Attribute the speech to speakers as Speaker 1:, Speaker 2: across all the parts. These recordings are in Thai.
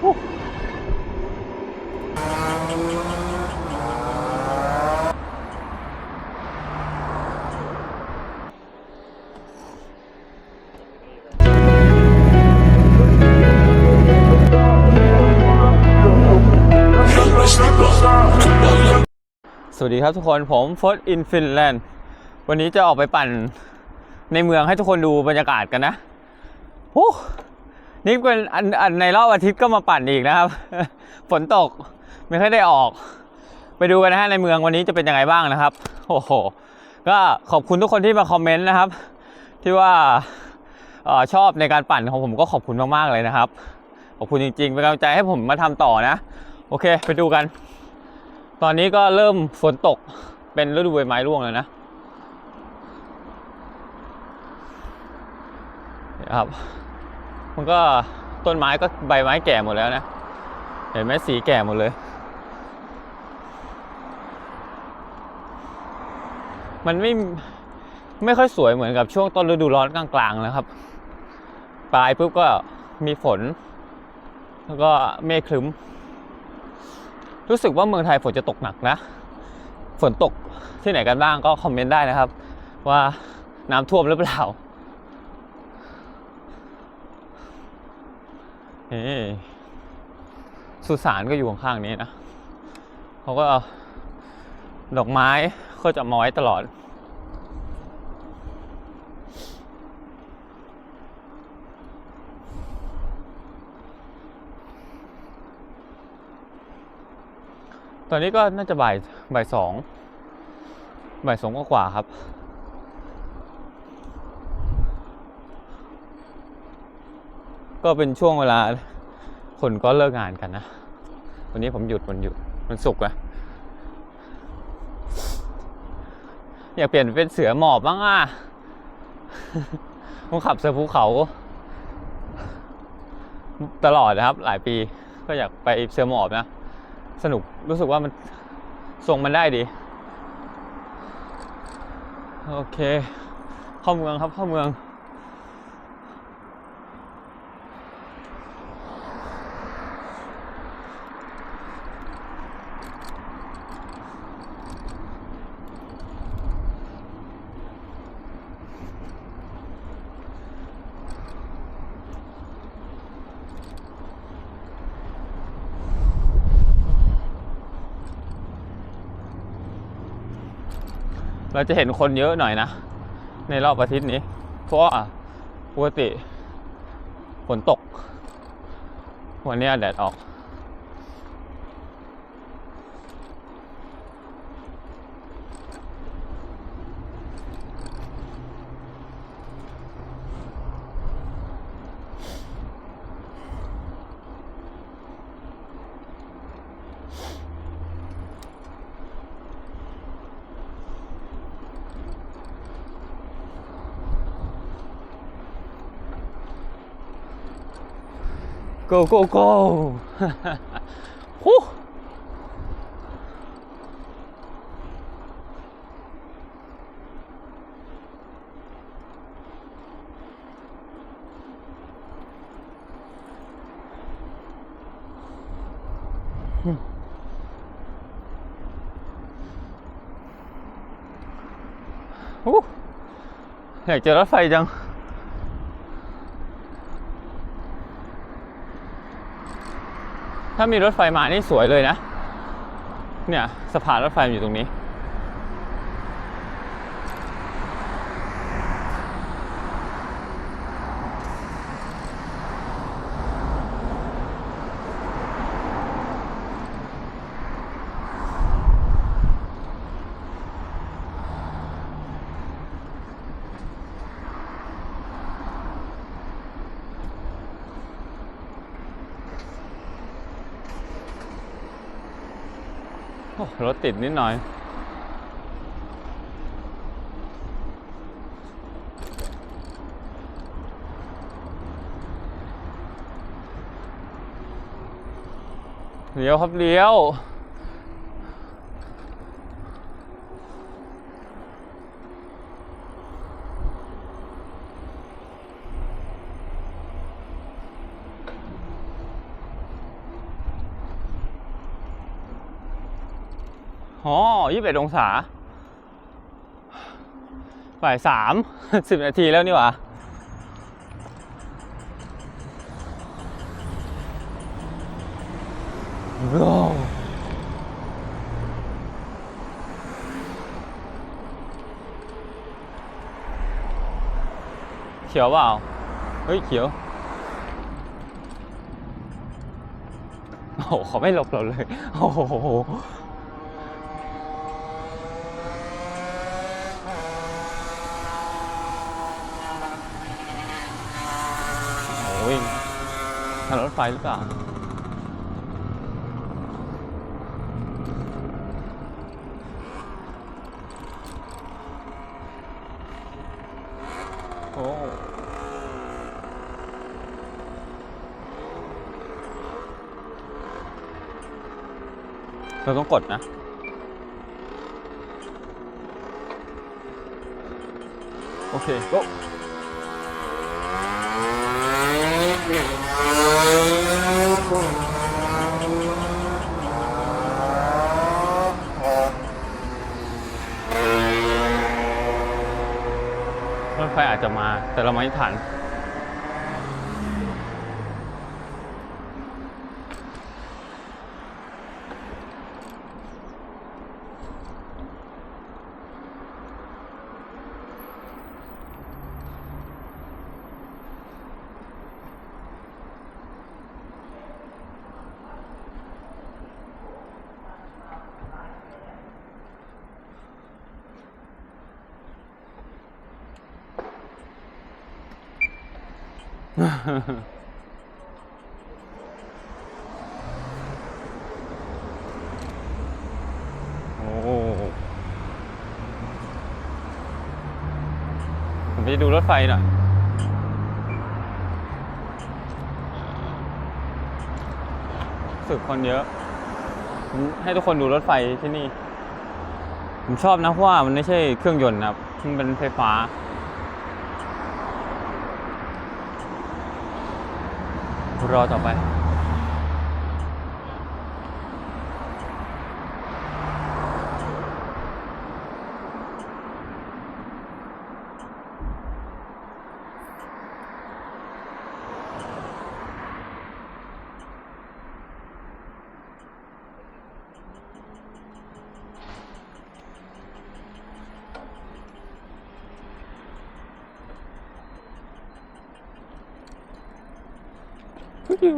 Speaker 1: สวัสดีครับทุกคนผมฟอสอินฟินแลนด์วันนี้จะออกไปปั่นในเมืองให้ทุกคนดูบรรยากาศกันนะโอ้ นี่เป็นอันอันในรอบอาทิตย์ก็มาปั่นอีกนะครับ ฝนตกไม่ค่อยได้ออก ไปดูกันนะฮะในเมืองวันนี้จะเป็นยังไงบ้างนะครับ โอ้โห ก็ขอบคุณทุกคนที่มาคอมเมนต์นะครับ ที่ว่าออชอบในการปั่นของผมก็ขอบคุณมากๆเลยนะครับ ขอบคุณจริงๆเป็นกำลังใจให้ผมมาทำต่อนะ โอเค ไปดูกัน ตอนนี้ก็เริ่มฝนตกเป็นฤดูใบไม้ร่วงแล้วนะครับ มันก็ต้นไม้ก็ใบไม้แก่หมดแล้วนะ เห็นไหมสีแก่หมดเลย มันไม่ไม่ค่อยสวยเหมือนกับช่วงต้นฤดูร้อนกลางๆนะครับ ปลายปุ๊บก็มีฝน แล้วก็เมฆครึ้ม รู้สึกว่าเมืองไทยฝนจะตกหนักนะ ฝนตกที่ไหนกันบ้างก็คอมเมนต์ได้นะครับ ว่าน้ำท่วมหรือเปล่า นี่สุสานก็อยู่ข้างๆนี้นะเขาก็เอาดอกไม้ก็จะมาไว้ตลอด ตอนนี้ก็น่าจะบ่ายบ่ายสองบ่ายสองกว่าครับ ก็เป็นช่วงเวลาคนก็เลิกงานกันนะ วันนี้ผมหยุดวันหยุดวันศุกร์อะอยากเปลี่ยนเป็นเสือหมอบบ้างอะผมขับเสือภูเขา ตลอดนะครับ หลายปีก็อยากไปเสือหมอบนะ สนุกรู้สึกว่ามันทรงมันได้ดี โอเค เข้าเมืองครับเข้าเมือง เราจะเห็นคนเยอะหน่อยนะ ในรอบอาทิตย์นี้ เพราะปกติฝนตก วันนี้แดดออก go go go ฮู้ฮู้อยากเจอร ถ้ามีรถไฟมานี่สวยเลยนะ เนี่ยสะพานรถไฟอยู่ตรงนี้ รถติดนิดหน่อย เลี้ยวครับเลี้ยว อ๋อยี่สิบเอ็ดองศาบ่ายสามสิบนาทีแล้วนี่หว่าเขียวเปล่า เฮ้ย เขียว โอ้โหเขาไม่หลบเราเลย โอ้โห โอ้ย ทางรถไฟหรือเปล่าโอ้เราต้องกดนะโอเค go รถไฟอาจจะมาแต่เราไม่ทัน โอ้ผมไปดูรถไฟหน่อยสึกคนเยอะ ผมให้ทุกคนดูรถไฟที่นี่ ผมชอบนะเพราะว่ามันไม่ใช่เครื่องยนต์นะครับ มันเป็นไฟฟ้า รอต่อไป ไม่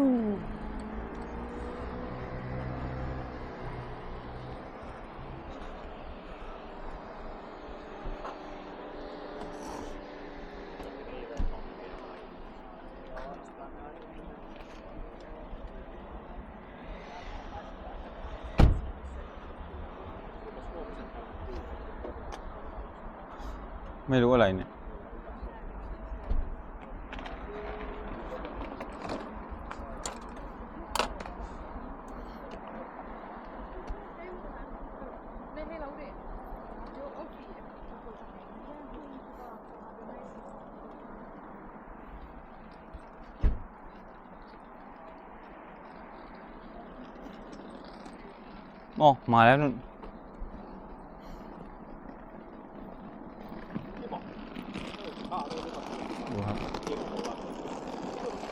Speaker 1: รู้อะไรเนี่ย
Speaker 2: ไม่ให้เราเด็กเดี๋ยวโอเค
Speaker 1: โอ้มาแล้วนุ่นดูครับ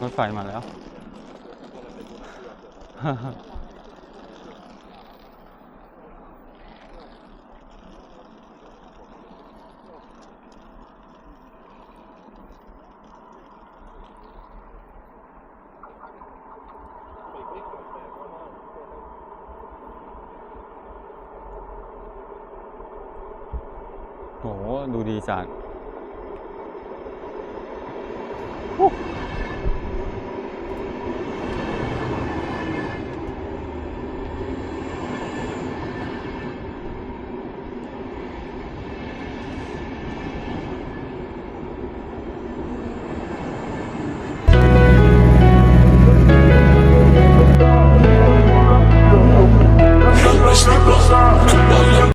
Speaker 1: รถไฟมาแล้ว โหดูดีจัดโอ้